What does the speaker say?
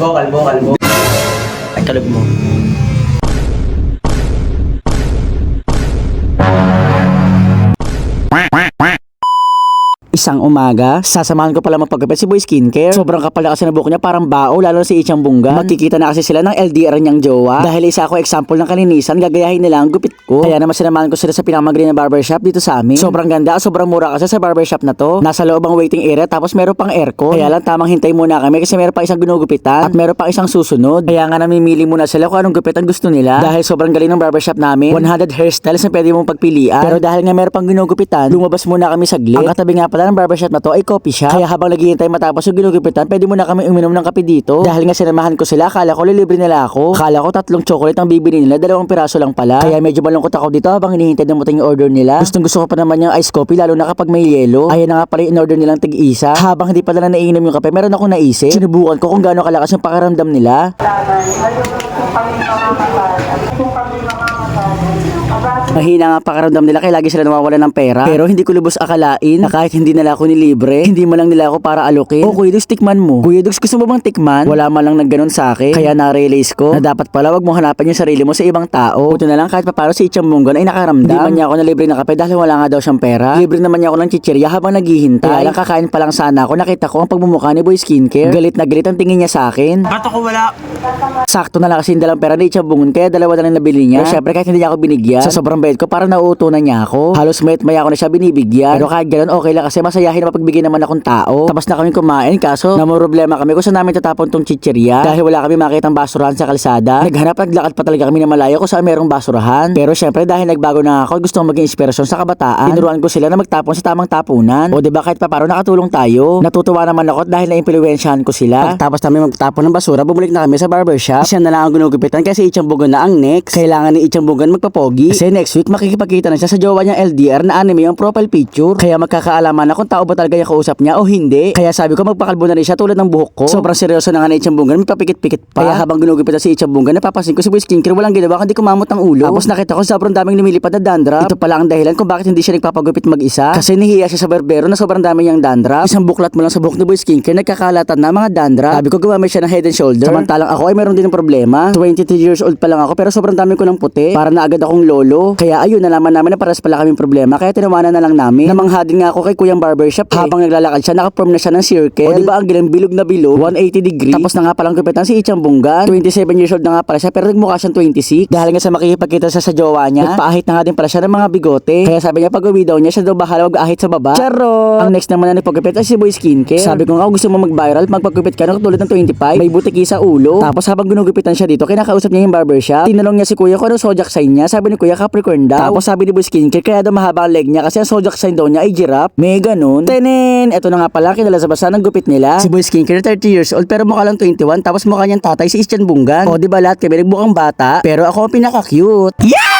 Kalbo, kalbo, kalbo. Ay, kalbo mo. Isang umaga, sasamahan ko pala magpagupit si Boy Skincare. Sobrang kapal na kasi na buhok niya, parang bao, lalo na si Ichang Bunga. Magkikita na kasi sila ng LDR niyang jowa. Dahil isa ako example ng kalinisan, gagayahin nila ang gupit ko. Kaya naman sinamahan ko sila sa pinamagaling na barbershop dito sa amin. Sobrang ganda, sobrang mura kasi sa barbershop na to. Nasa loob ang waiting area, tapos meron pang aircon. Kaya lang tamang hintay muna kami kasi meron pa isang ginugupitan at meron pa isang susunod. Kaya nga namimili muna sila kung anong gupit ang gusto nila. Dahil sobrang galing ng barbershop namin, 100 hairstyles na pwede mong pagpilian. Pero dahil nga meron pang ginugupitan, lumabas muna kami saglit. Ang katabi nga pala ng barbershop na to ay coffee shop. Kaya habang naghihintay matapos yung ginugupitan, pwede muna kami uminom ng kape dito. Dahil nga sinamahan ko sila, akala ko lilibre nila ako. Akala ko tatlong chocolate ang bibili nila, dalawang piraso lang pala. Kaya medyo malungkot ako dito habang hinihintay na muting order nila. Gustong gusto ko pa naman yung ice coffee, lalo na kapag may yelo. Ayan na nga pala in-order nilang tig-isa. Habang hindi pa nila naiinom yung kape, meron akong naisip. Sinubukan ko kung gaano kalakas yung pakiramdam nila. Mahina nga pakiramdam nila kaya lagi sila nawawala ng pera. Pero hindi ko lubos akalain na kahit hindi nila ako nilibre, hindi mo lang nila ako para alukin. O Kuya Dux, tikman mo. Kuya Dux, gusto mo bang tikman? Wala man lang nagganon sa akin. Kaya na-realize ko na dapat pala wag mo hanapan yung sarili mo sa ibang tao. Buto na lang kahit paparo si Ichang Munggon ay nakaramdam. Hindi man niya ako nalibre ng kape dahil wala nga daw siyang pera. Libre naman niya ako ng chichirya habang naghihintay. Kaya lang kakain pa lang sana ako. Nakita ko ang pagmumukha ni Boy Skincare. Galit na galit ang tingin niya sa akin. Ba't ako wala? Sakto na lang kasi yung dalang pera ni Ichang Bungon kaya dalawa na lang nabili niya. Pero syempre kahit hindi niya ako binigyan, sa sobrang bait ko para nauutunan niya ako. Halos mayat maya ako na siya binibigyan. Pero kahit ganun okay lang kasi masayahin na mapagbigyan naman akong tao. Tapos na kami kumain kaso na problema kami kung saan namin tatapon tong chichirya. Dahil wala kami makitang basurahan sa kalsada. Naghanap naglakad pa talaga kami na malayo kung saan merong basurahan. Pero syempre dahil nagbago na ako gusto kong maging inspirasyon sa kabataan. Tinuruan ko sila na magtapon sa tamang tapunan. O diba kahit pa paano nakatulong tayo. Natutuwa naman ako dahil na-impluensyahan ko sila. Pagtapos namin magtapon ng basura, bumalik na kami sa barbershop. Siya na lang ang ginugupitan kasi Ichang Bugon na ang next. Kailangan ni Ichang Bugon magpapogi. Kasi next week makikipagkita na siya sa jowa niyang LDR na anime yung profile picture. Kaya magkakaalaman na kung tao ba talaga yung kausap niya o hindi. Kaya sabi ko magpakalbo na rin siya tulad ng buhok ko. Sobrang seryoso na nga ni Ichang Bugon, may papikit-pikit pa. Kaya habang ginugupitan si Ichang Bugon, napapansin ko si Boy Skincare walang ginawa kundi kumamot ang ulo. Tapos nakita ko sobrang daming lumilipad na dandruff. Ito pala ang dahilan kung bakit hindi siya nagpapagupit mag-isa. Kasi nahiya siya sa barbero na sobrang dami niyang dandruff. Isang buklat mo lang sa buhok ni Boy Skincare, nagkakalatan na mga dandruff. Sabi ko gumamit siya ng head and shoulder. Samantalang ako ay meron din ng problema. 23 years old pa lang ako pero sobrang dami ko ng puti. Para na agad akong lolo. Kaya ayun, nalaman namin na paras pala kaming problema. Kaya tinawanan na lang namin. Namangha din nga ako kay Kuyang Barbershop eh. Habang naglalakad siya, nakaform na siya ng circle. O di ba ang gilang bilog na bilog, 180 degree. Tapos na nga palang kupitan si Ichang Bungan. 27 years old na nga pala siya pero nagmukha siyang 26. Dahil nga sa makikipagkita siya sa jowa niya, nagpaahit na nga din pala siya ng mga bigote. Kaya sabi niya pag uwi daw niya, siya daw bahala mag-ahit sa baba. Charot! Ang next naman na nagpagupit ay si Boy Skincare. Sabi ko nga kung gusto mo mag-viral, magpagupit ka na katulad ng 25, may butiki sa ulo. Tapos habang ginugupitan siya dito, kinakausap niya yung barbershop. Tinanong niya si kuya kung ano zodiac sign niya. Sabi ni kuya Capricorn daw. Tapos sabi ni Boy Skincare, kaya daw mahaba ang leg niya kasi ang zodiac sign daw niya ay giraffe. May ganun. Tenen! Ito na nga pala, kilala sa basa ng gupit nila. Si Boy Skincare 30 years old pero mukha lang 21 tapos mukha niyang tatay si Ischan Bungan. O di ba lahat kami nagmukhang bata pero ako ang pinaka-cute. Yeah!